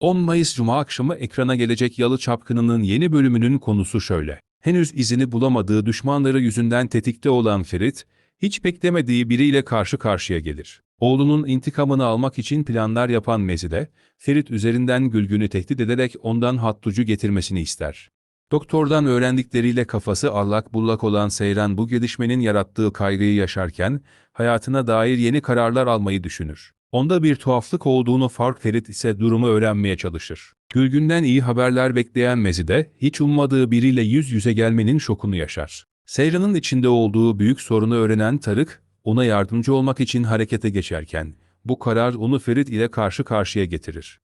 10 Mayıs Cuma akşamı ekrana gelecek Yalı Çapkını'nın yeni bölümünün konusu şöyle. Henüz izini bulamadığı düşmanları yüzünden tetikte olan Ferit, hiç beklemediği biriyle karşı karşıya gelir. Oğlunun intikamını almak için planlar yapan Mezide, Ferit üzerinden Gülgün'ü tehdit ederek ondan hattucu getirmesini ister. Doktordan öğrendikleriyle kafası allak bullak olan Seyran bu gelişmenin yarattığı kaygıyı yaşarken, hayatına dair yeni kararlar almayı düşünür. Onda bir tuhaflık olduğunu fark Ferit ise durumu öğrenmeye çalışır. Gülgün'den iyi haberler bekleyen Mezide, hiç ummadığı biriyle yüz yüze gelmenin şokunu yaşar. Seyran'ın içinde olduğu büyük sorunu öğrenen Tarık, ona yardımcı olmak için harekete geçerken, bu karar onu Ferit ile karşı karşıya getirir.